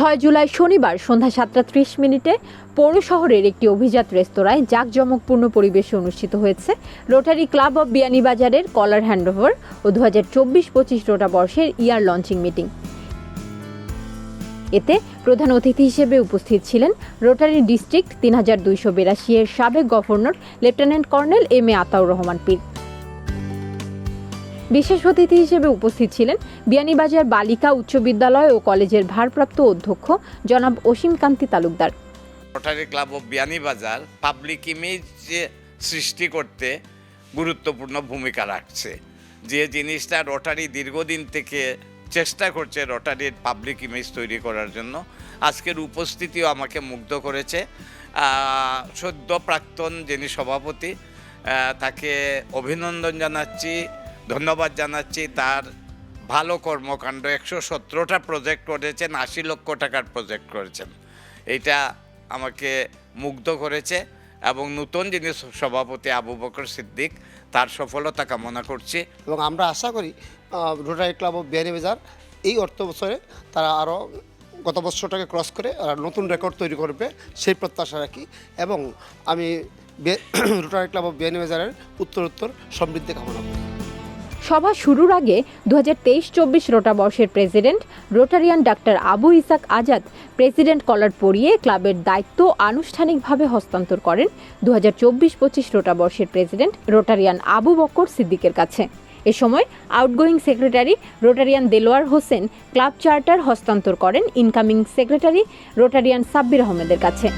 ছয় জুলাই শনিবার সন্ধ্যা সাতটা ত্রিশ মিনিটে পৌর শহরের একটি অভিজাত রেস্তোরাঁয় জাঁকজমকপূর্ণ পরিবেশে অনুষ্ঠিত হয়েছে রোটারি ক্লাব অব বিয়ানীবাজারের কলার হ্যান্ডওভার ও দু হাজার চব্বিশ পঁচিশ রোটা বর্ষের ইয়ার লঞ্চিং মিটিং। এতে প্রধান অতিথি হিসেবে উপস্থিত ছিলেন রোটারি ডিস্ট্রিক্ট তিন হাজার দুইশো বিরাশি এর সাবেক governor lieutenant colonel M A Ataur Rahman Pir. বিশেষ অতিথি হিসেবে উপস্থিত ছিলেন বিয়ানীবাজার বালিকা উচ্চ বিদ্যালয় ও কলেজের ভারপ্রাপ্ত অধ্যক্ষ জনাব Asim Kanti Talukdar. Rotary club of Beanibazar public image সৃষ্টি করতে গুরুত্বপূর্ণ ভূমিকা রাখছে। যে জিনিসটা রোটারি দীর্ঘদিন থেকে চেষ্টা করছে রোটারির পাবলিক ইমেজ তৈরি করার জন্য, আজকের উপস্থিতিও আমাকে মুগ্ধ করেছে। সদ্য প্রাক্তন যিনি সভাপতি তাকে অভিনন্দন জানাচ্ছি। ধন্যবাদ জানাচ্ছি। তার ভালো কর্মকাণ্ড, একশো সতেরোটা প্রজেক্ট করেছেন, আশি লক্ষ টাকার প্রজেক্ট করেছেন। এইটা আমাকে মুগ্ধ করেছে এবং নতুন যিনি সভাপতি আবু বকর সিদ্দিক, তার সফলতা কামনা করছি। এবং আমরা আশা করি রোটারি ক্লাব অফ বিহারিবাজার এই অর্থ বছরে তারা আরও গত বছরটাকে ক্রস করে নতুন রেকর্ড তৈরি করবে সেই প্রত্যাশা রাখি এবং আমি রোটারি ক্লাব অফ বিহারিবাজারের উত্তর উত্তরোত্তর সমৃদ্ধি কামনা করি। সভা শুরুর আগে দু হাজার তেইশ চব্বিশ রোটা বর্ষের president, Rotarian doctor Abu Isak Azad, president collar পরিয়ে ক্লাবের দায়িত্ব আনুষ্ঠানিকভাবে হস্তান্তর করেন দু হাজার চব্বিশ পঁচিশ রোটা বর্ষের প্রেসিডেন্ট, রোটারিয়ান আবু বক্কর সিদ্দিকের কাছে। এ সময় outgoing secretary Rotarian Delwar Hossain club charter হস্তান্তর করেন ইনকামিং সেক্রেটারি রোটারিয়ান সাব্বির আহমেদের কাছে।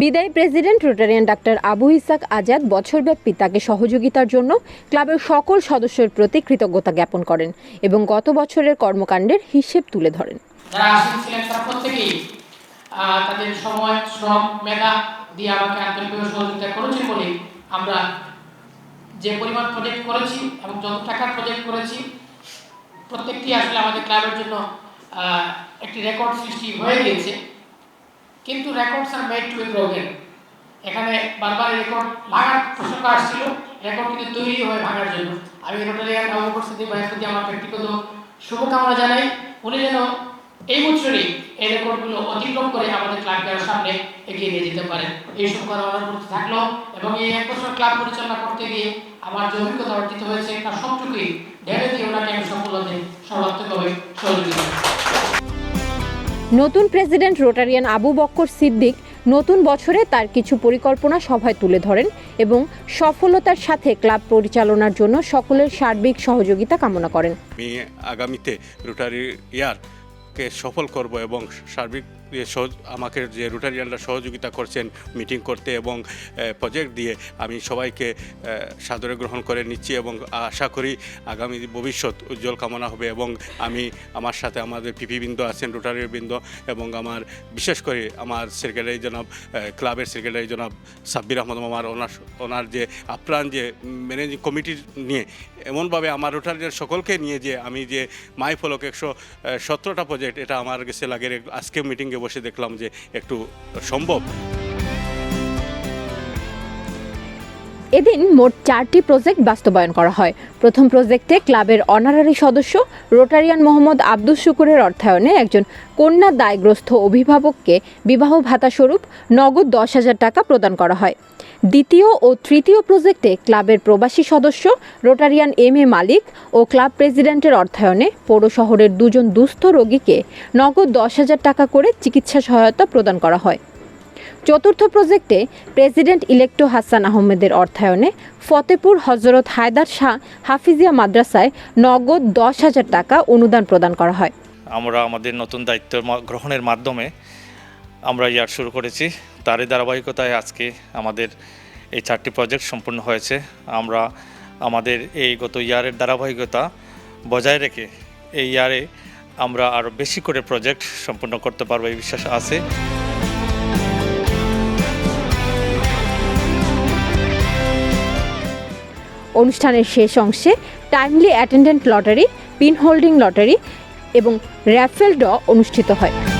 বিদায়ী president Rotarian doctor Abu Isak Azad বছরব্যাপী তাকে সহযোগিতার জন্য ক্লাবের সকল সদস্যের প্রতি কৃতজ্ঞতা জ্ঞাপন করেন এবং গত বছরের কর্মকাণ্ডের হিসেব তুলে ধরেন। তাদের সময়, শ্রম, মেধা দিয়ে আমাকে আন্তরিকভাবে সহযোগিতা করেছে বলে আমরা যে পরিমাণ প্রজেক্ট করেছি এবং যত প্রজেক্ট করেছি, প্রত্যেকটি আসলে আমাদের ক্লাবের জন্য একটি রেকর্ড সৃষ্টি হয়ে গিয়েছে। কিন্তু records are made to broken এখানে বারবার রেকর্ড ভাঙার প্রসঙ্গ আসছিল রেকর্ড কিন্তু তৈরি হয় ভাঙার জন্য। আমি রোটারিয়ান ভাইয়ের প্রতি আমার ব্যক্তিগত শুভকামনা জানাই। উনি যেন এই বছরই এই রেকর্ডগুলো অতিক্রম করে আমাদের ক্লাবকে আরও সামনে এগিয়ে নিয়ে যেতে পারেন। এই শুভকামনা আমার প্রতি থাকল এবং এই এক বছর ক্লাব পরিচালনা করতে গিয়ে আমার যে অভিজ্ঞতা অর্জিত হয়েছে, তার সবটুকুই ঢেলে দিয়ে ওনাকে আমি সফল হতে সর্বাত্মকভাবে সহযোগিতা। নতুন প্রেসিডেন্ট রোটারিয়ান আবু বক্কর সিদ্দিক নতুন বছরে তার কিছু পরিকল্পনা সভায় তুলে ধরেন এবং সফলতার সাথে ক্লাব পরিচালনার জন্য সকলের সার্বিক সহযোগিতা কামনা করেন। আমি আগামীতে রোটারি ইয়ারকে সফল করব এবং সার্বিক আমাকে যে রোটারিয়ানরা সহযোগিতা করছেন, মিটিং করতে এবং প্রজেক্ট দিয়ে, আমি সবাইকে সাদরে গ্রহণ করে নিচ্ছি এবং আশা করি আগামী ভবিষ্যৎ উজ্জ্বল কামনা হবে এবং আমি আমার সাথে আমাদের পিপি বৃন্দ আছেন রোটারির বৃন্দ এবং আমার, বিশেষ করে আমার সেক্রেটারি জনাব ক্লাবের সেক্রেটারি জনাব সাব্বির আহমদ আমার ওনার ওনার যে আপ্রাণ, যে ম্যানেজিং কমিটির নিয়ে, এমনভাবে আমার রোটারিয়ার সকলকে নিয়ে যে আমি যে মাই ফলক একশো সতেরোটা প্রজেক্ট এটা আমার কাছে লাগে আজকে মিটিংয়ে বসে দেখলাম যে একটু সম্ভব। এদিন মোট চারটি প্রজেক্ট বাস্তবায়ন করা হয়। প্রথম প্রজেক্টে ক্লাবের অনারারি সদস্য রোটারিয়ান মোহাম্মদ আব্দুল শুকুরের অর্থায়নে একজন কন্যা দায়গ্রস্ত অভিভাবককে বিবাহ ভাতা স্বরূপ নগদ দশ হাজার টাকা প্রদান করা হয়। দ্বিতীয় ও তৃতীয় প্রজেক্টে ক্লাবের প্রবাসী সদস্য, রোটারিয়ান এম এ মালিক ও ক্লাব প্রেসিডেন্টের অর্থায়নে পৌর শহরের দুজন দুস্থ রোগীকে নগদ দশ হাজার টাকা করে চিকিৎসা সহায়তা প্রদান করা হয়। চতুর্থ প্রজেক্টে প্রেসিডেন্ট ইলেক্টো হাসান আহমেদের অর্থায়নে ফতেপুর হজরত হায়দার শাহ হাফিজিয়া মাদ্রাসায় নগদ দশ হাজার টাকা অনুদান প্রদান করা হয়। আমরা আমাদের নতুন দায়িত্ব গ্রহণের মাধ্যমে আমরা ইয়ার শুরু করেছি। তারই ধারাবাহিকতায় আজকে আমাদের এই চারটি প্রজেক্ট সম্পূর্ণ হয়েছে। আমরা আমাদের এই গত ইয়ারের ধারাবাহিকতা বজায় রেখে এই ইয়ারে আমরা আরও বেশি করে প্রজেক্ট সম্পূর্ণ করতে পারব এই বিশ্বাস আছে। অনুষ্ঠানের শেষ অংশে timely attendant lottery pin holding lottery এবং র্যাফেল ড অনুষ্ঠিত হয়।